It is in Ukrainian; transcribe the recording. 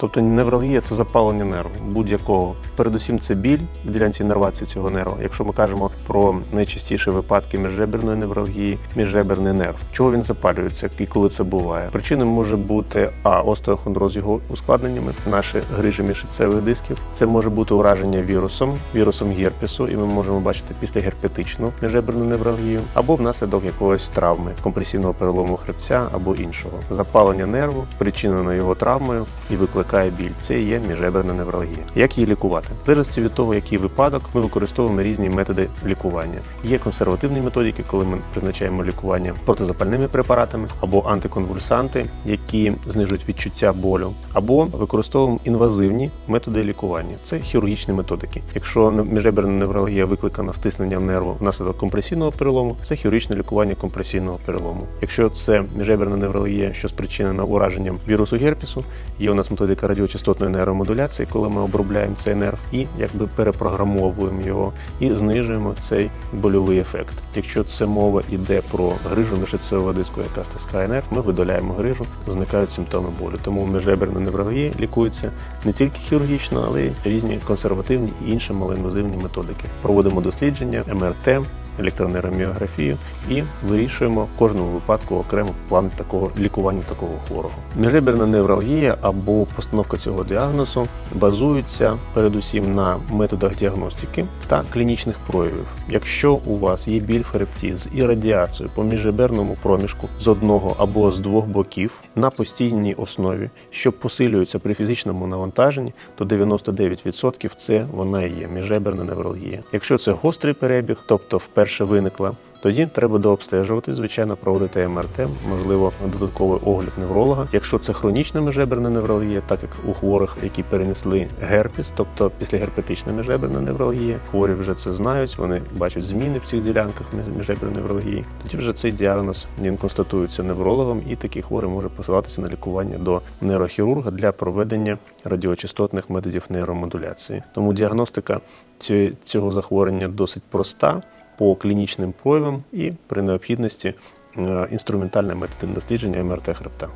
Тобто невралгія це запалення нерву будь-якого. Передусім це біль в ділянці іннервації цього нерву. Якщо ми кажемо про найчастіші випадки міжреберної невралгії, міжреберний нерв. Чого він запалюється і коли це буває? Причиною може бути а остеохондроз його ускладненнями, наші грижі міжшипцевих дисків. Це може бути ураження вірусом, вірусом герпесу, і ми можемо бачити післягерпетичну міжреберну невралгію, або внаслідок якоїсь травми, компресивного перелому хребця або іншого. Запалення нерву спричинено його травмою і викликає біль. Це є міжреберна невралгія. Як її лікувати? В залежності від того, який випадок, ми використовуємо різні методи лікування. Є консервативні методики, коли ми призначаємо лікування протизапальними препаратами або антиконвульсанти, які знижують відчуття болю, або використовуємо інвазивні методи лікування. Це хірургічні методики. Якщо міжреберна невралгія викликана стисненням нерву внаслідок компресійного перелому, це хірургічне лікування компресійного перелому. Якщо це міжреберна невралгія, що спричинена ураженням вірусу герпесу, є у нас методика радіочастотної нейромодуляції, коли ми обробляємо цей нерв і якби перепрограмовуємо його і знижуємо цей больовий ефект. Якщо це мова йде про грижу міжшипцевого диску, яка стискає нерв, ми видаляємо грижу, зникають симптоми болю. Тому міжреберна невралгія лікуються не тільки хірургічно, але й різні консервативні і інші малоінвазивні методики. Проводимо дослідження, МРТ, електронейроміографію і вирішуємо в кожному випадку окремо план такого лікування такого хворого. Міжреберна невралгія або постановка цього діагнозу базується передусім на методах діагностики та клінічних проявів. Якщо у вас є біль в хребті з ірадіацією по міжреберному проміжку з одного або з двох боків на постійній основі, що посилюється при фізичному навантаженні, то 99% це вона є міжреберна невралгія. Якщо це гострий перебіг, тобто вперше виникла. Тоді треба дообстежувати, звичайно, проводити МРТ, можливо, додатковий огляд невролога. Якщо це хронічна міжреберна невралгія, так як у хворих, які перенесли герпес, тобто післягерпетична міжреберна невралгія, хворі вже це знають, вони бачать зміни в цих ділянках міжреберної невралгії. Тоді вже цей діагноз він констатується неврологом, і такий хворий може посилатися на лікування до нейрохірурга для проведення радіочастотних методів нейромодуляції. Тому діагностика цього захворювання досить проста по клінічним проявам і при необхідності е, інструментальні методи дослідження МРТ хребта.